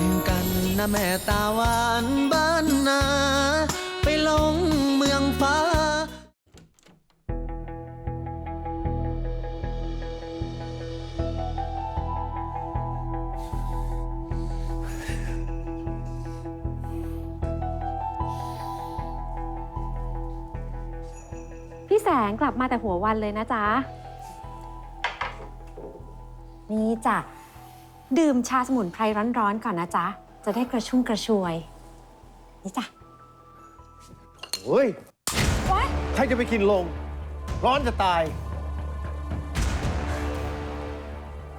นกันนะแม่ตาหวานบ้านนา ไปลงเมืองฟ้า พี่แสงกลับมาแต่หัววันเลยนะจ๊ะ นี่จ้ะ ดื่มชาสมุนไพรร้อนๆก่อนนะจ๊ะ จะได้กระชุ่มกระชวย นี่จ้ะเฮ้ย ว้ายใครจะไปกินลง ร้อนจะตาย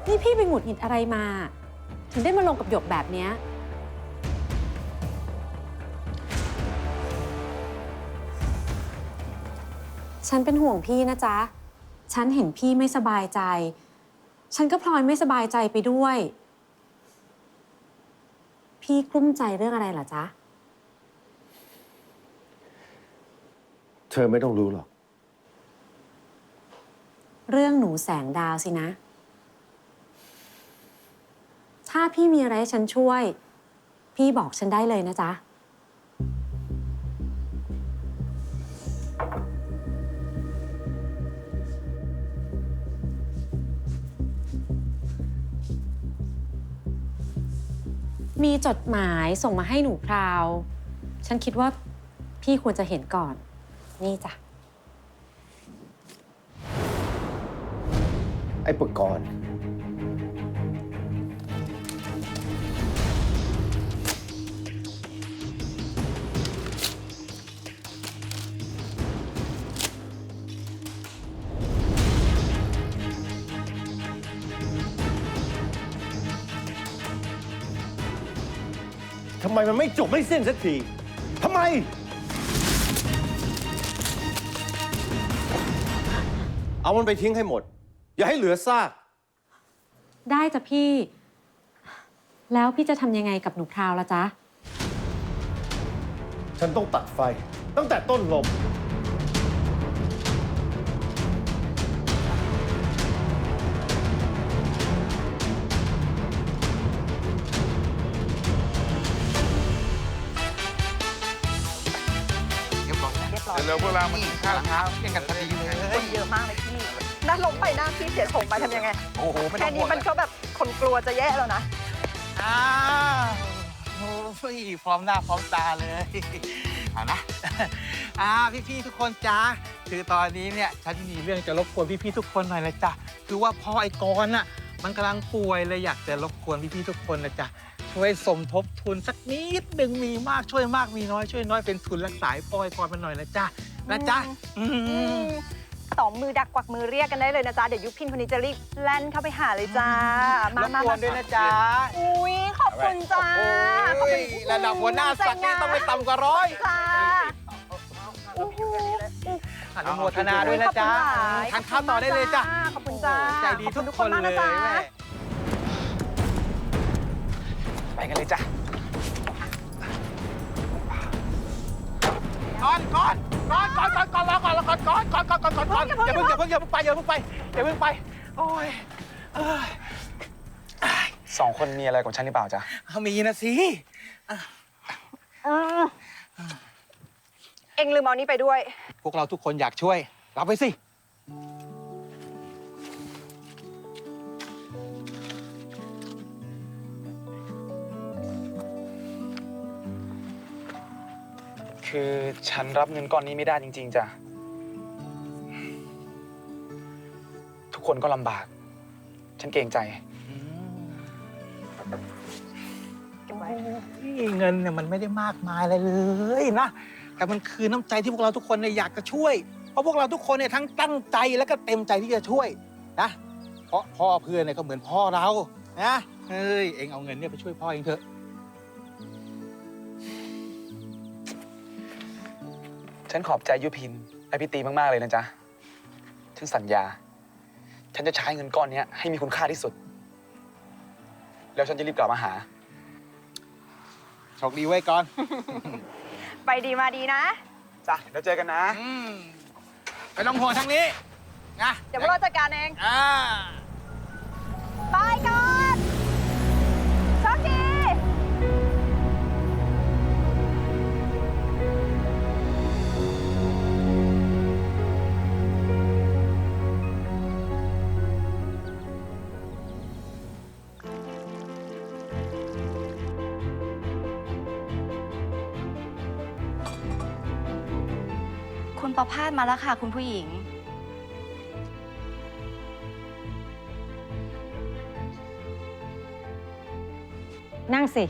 นี่พี่ไปหงุดหงิดอะไรมา ถึงได้มาลงกับหยกแบบเนี้ยฉันเป็นห่วงพี่นะจ๊ะ ฉันเห็นพี่ไม่สบายใจ ฉันก็พลอยไม่สบายใจไปด้วย พี่กลุ้มใจเรื่องอะไรเหรอจ๊ะ เธอไม่ต้องรู้หรอก เรื่องหนูแสงดาวสินะ ถ้าพี่มีอะไรให้ฉันช่วย พี่บอกฉันได้เลยนะจ๊ะ มีจดหมายส่งมาให้หนูพราว ฉันคิดว่าพี่ควรจะเห็นก่อน นี่จ้ะ ไอ้ปกรณ์ ทำไมมันไม่จบไม่สิ้นสักทีทำไม เอามันไปทิ้งให้หมด อย่าให้เหลือซาก ได้จ้ะพี่ แล้วพี่จะทำยังไงกับหนูพราวละจ๊ะ ฉันต้องตัดไฟ ตั้งแต่ต้นลม รียบร้อยเรียบร้อยเร็วๆพวกเรามากินข้าวเช้าเที่ยงกันพอดีเลย คนเยอะมากเลยพี่น่าล้มไปหน้าพี่เสียโฉมไปทำยังไง โอ้โหไม่ต้แค่องห่นี้วงมันก็แบบคนกลัวจะแย่แล้วนะ อ้าวโอ้ยพร้อมหน้าพร้อมตาเลยเอานะอ่าพี่ๆทุกคนจ้าคือตอนนี้เนี่ยฉันมีเรื่องจะรบกวนพี่ๆทุกคนหน่อยนะจ๊ะคือว่าพ่อไอ้กรณ์น่ะมันกำลังป่วยเลยอยากจะรบกวนพี่ๆทุกคนนะจ๊ะ ช่วยสมทบทุนสักนิดหนึ่งมีมากช่วยมากมีน้อยช่วยน้อยเป็นทุนรักษาให้พ่อไอ้กรณ์มันหน่อยนะจ๊ะนะจ๊ะอืมต่อมือดักกวักมือเรียกกันได้เลยนะจ๊ะ เดี๋ยวยุพินคนนี้จะรีบแล่นเข้าไปหาเลยจ้า มารบมากวนด้วยนะจ๊ะอุ้ยขอบคุณจ้าขอบโอ้คุยณระดับหัวหน้าสักนี่ต้องไม่ต่ำกว่าร้อยจ้าโอ้โหอนุโมทนาด้วยนะจ๊ะขอบคุณหลายทานข้าวต่อได้เลยจ้ะขอบคุณจ้าโอ้ใจดีขอบคุทุณกคนมากเลนะย กันเลยจ้ะก่อนก่อนก่อนก่อนก่อนก่อนรอก่อนรอก่อนก่อนก่อนก่อนก่อนก่อนก่อนอย่าเพิ่งอย่าเพิ่งอย่าเพิ่งไปอย่าเพิ่งไปอย่าเพิ่งไป โอ้ยเอ้ยสองคนมีอะไรกับฉันหรือเปล่าจ๊ะเอามีนะสิอืมเอ็งลืมเอานี้ไปด้วย พวกเราทุกคนอยากช่วย รับไปสิ คือฉันรับเงินก้อนนี้ไม่ได้จริง ๆจ้ะ ทุกคนก็ลำบาก ฉันเกรงใจเก็บไว้นี่เงินเนี่ยมันไม่ได้มากมายอะไรเลยนะ แต่มันคือน้ำใจที่พวกเราทุกคนเนี่ยอยากจะช่วย เพราะพวกเราทุกคนเนี่ยทั้งตั้งใจและก็เต็มใจที่จะช่วยนะ เพราะพ่อเพื่อนเนี่ยก็เหมือนพ่อเรา นะ เฮ้ย เองเอาเงินเนี่ยไปช่วยพ่อเองเถอะ ฉันขอบใจยุพินและพี่ตีมาก ๆ เลยนะจ๊ะ ฉันสัญญา ฉันจะใช้เงินก้อนเนี้ยให้มีคุณค่าที่สุด แล้วฉันจะรีบกลับมาหา โชคดีไว้ก่อน ไปดีมาดีนะ จ้ะแล้วเจอกันนะ อืมไปลองห่วงทางนี้นะเดี๋ยวพวกเราจัดการเอง อ่า คุณประพาสมาแล้วค่ะ คุณผู้หญิง นั่งสิ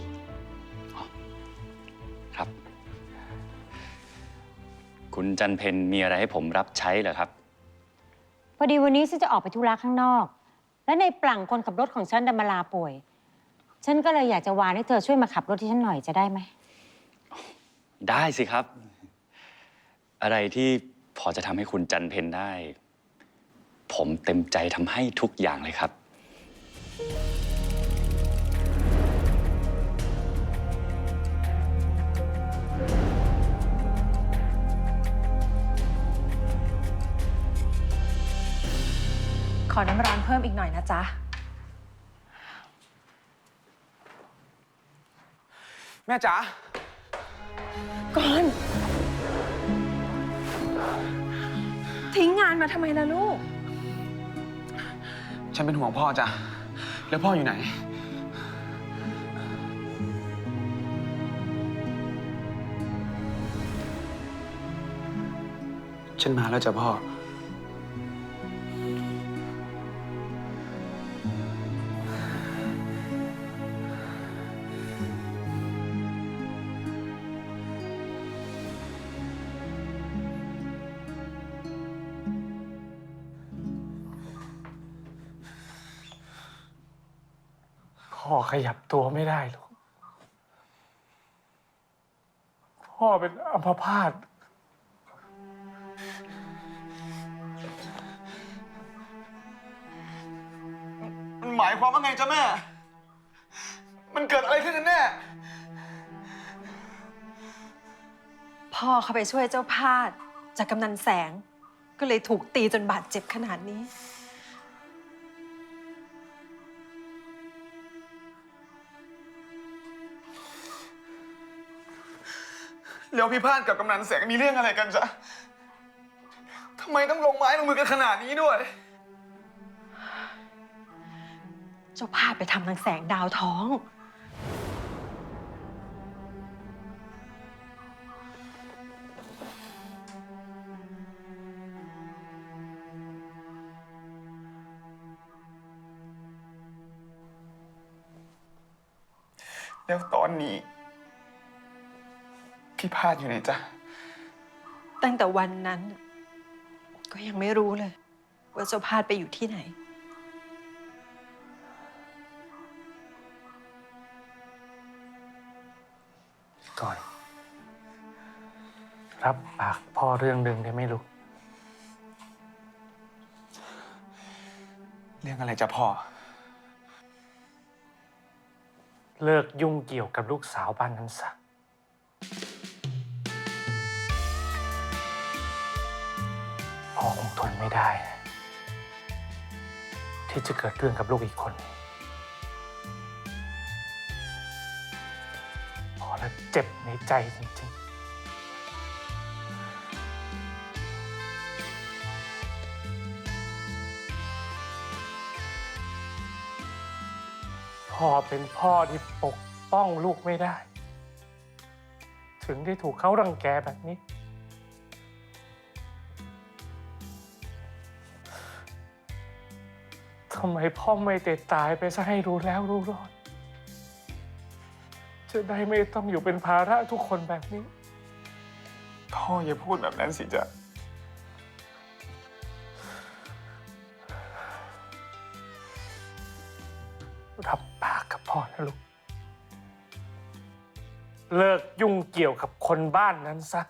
ครับ คุณจันเพนมีอะไรให้ผมรับใช้เหรอครับ พอดีวันนี้ฉันจะออกไปธุระข้างนอก และในปลั่งคนขับรถของฉันดันมาลาป่วย ฉันก็เลยอยากจะวานให้เธอช่วยมาขับรถที่ฉันหน่อยจะได้ไหม ได้สิครับ อะไรที่พอจะทำให้คุณจันเพนได้ ผมเต็มใจทำให้ทุกอย่างเลยครับ ขอน้ำร้อนเพิ่มอีกหน่อยนะจ๊ะ แม่จ๋า ก่อน มาทำไมล่ะลูก ฉันเป็นห่วงพ่อจ้ะ แล้วพ่ออยู่ไหน ฉันมาแล้วจ้ะพ่อ พ่อขยับตัวไม่ได้หรอกพ่อเป็นอัมพาตมันหมายความว่าไงจ๊ะแม่ มันเกิดอะไรขึ้นกันแน่ พ่อเขาไปช่วยเจ้าพาดจากกำนันแสง ก็เลยถูกตีจนบาดเจ็บขนาดนี้ แล้วพี่พาดกับกำนันแสงมีเรื่องอะไรกันจ๊ะทำไมต้องลงไม้ลงมือกันขนาดนี้ด้วย เจ้าพาดไปทำนางแสงดาวท้อง แล้วตอนนี้ พี่พาดอยู่ไหนจ๊ะ ตั้งแต่วันนั้น ก็ยังไม่รู้เลย ว่าเจ้าพาดไปอยู่ที่ไหน ก่อน รับปากพ่อเรื่องหนึ่งได้ไหมลูก เรื่องอะไรจ๊ะพ่อ เลิกยุ่งเกี่ยวกับลูกสาวบ้านนั้นซะ งทนไม่ได้ที่จะเกิดเรื่องกับลูกอีกคน พอแล้วเจ็บในใจจริงๆพ่อเป็นพ่อที่ปกป้องลูกไม่ได้ ถึงได้ถูกเขารังแกแบบนี้ ทำไมพ่อไม่เตะตายไปซะให้รู้แล้วรู้รอด จะได้ไม่ต้องอยู่เป็นภาระทุกคนแบบนี้ พ่ออย่าพูดแบบนั้นสิจ๊ะ รับปากกับพ่อนะลูก เลิกยุ่งเกี่ยวกับคนบ้านนั้นซะ